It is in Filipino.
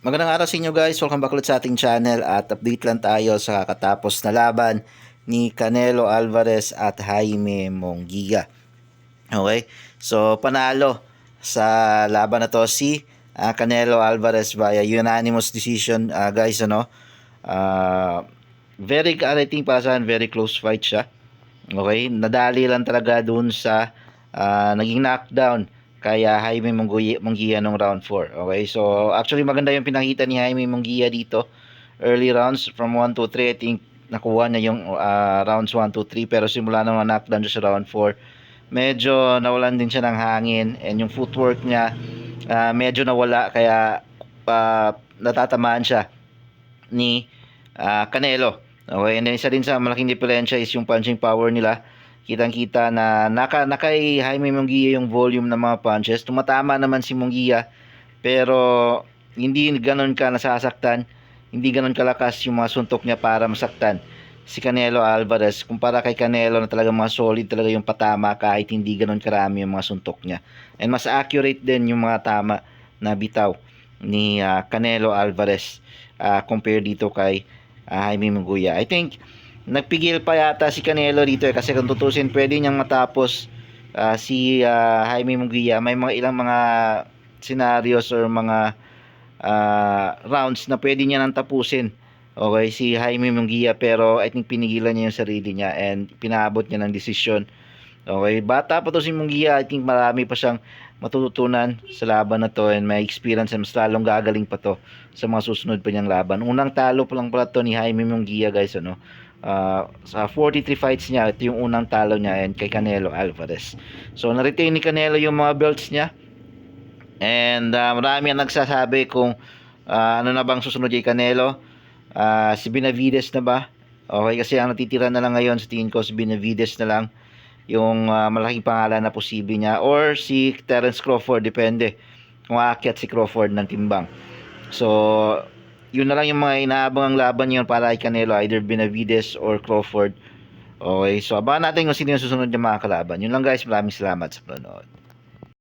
Magandang araw sa inyo guys. Welcome back ulit sa ating channel at update lang tayo sa kakatapos na laban ni Canelo Alvarez at Jaime Monguia. Okay? So panalo sa laban na to si ah, Canelo Alvarez via unanimous decision ah, guys ano. Ah, very exciting para sa very close fight siya. Okay? Nadali lang talaga dun sa ah, naging knockdown kaya Jaime Munguia, Munguia nung round 4. Okay, so actually maganda yung pinakita ni Jaime Munguia dito. Early rounds from 1 to 3, I think nakuha niya yung ah, rounds 1 to 3 pero simula nang knockdown siya sa round 4, medyo nawalan din siya ng hangin and yung footwork niya ah, medyo nawala kaya ah, natatamaan siya ni ah, Canelo. Okay, and then isa din sa malaking diferensya is yung punching power nila kitang-kita na naka, nakay Jaime Munguia yung volume ng mga punches. Tumatama naman si Munguia pero hindi ganon ka nasasaktan. Hindi ganon kalakas yung mga suntok niya para masaktan si Canelo Alvarez kumpara kay Canelo na talaga mga solid talaga yung patama kahit hindi ganon karami yung mga suntok niya. And mas accurate din yung mga tama na bitaw ni ah, Canelo Alvarez ah, compare dito kay ah, Jaime Munguia. I think nagpigil pa yata si Canelo dito eh kasi kung tutusin pwede niyang matapos ah, si ah, Jaime Munguia. May mga ilang mga scenarios or mga ah, rounds na pwede niya nang tapusin. Okay si Jaime Munguia pero I think pinigilan niya yung sarili niya and pinaabot niya ng desisyon. Okay bata pa to si Munguia. I think marami pa siyang matututunan sa laban na to and may experience and mas lalong gagaling pa to sa mga susunod pa niyang laban. Unang talo pa lang pala to ni Jaime Munguia guys ano Ah, sa 43 fights niya, ito yung unang talo niya and kay Canelo Alvarez. So, na-retain ni Canelo yung mga belts niya. And ah, marami ang nagsasabi kung ah, ano na bang susunod kay Canelo. Ah, si Benavides na ba? Okay, kasi ang natitira na lang ngayon sa tingin ko si Benavides na lang yung ah, malaking pangalan na posible niya or si Terence Crawford depende kung aakyat si Crawford ng timbang. So, yun na lang yung mga inaabang ang laban yun para kay Canelo, either Benavides or Crawford. Okay, so abangan natin kung sino yung susunod yung mga kalaban. Yun lang guys, maraming salamat sa panonood.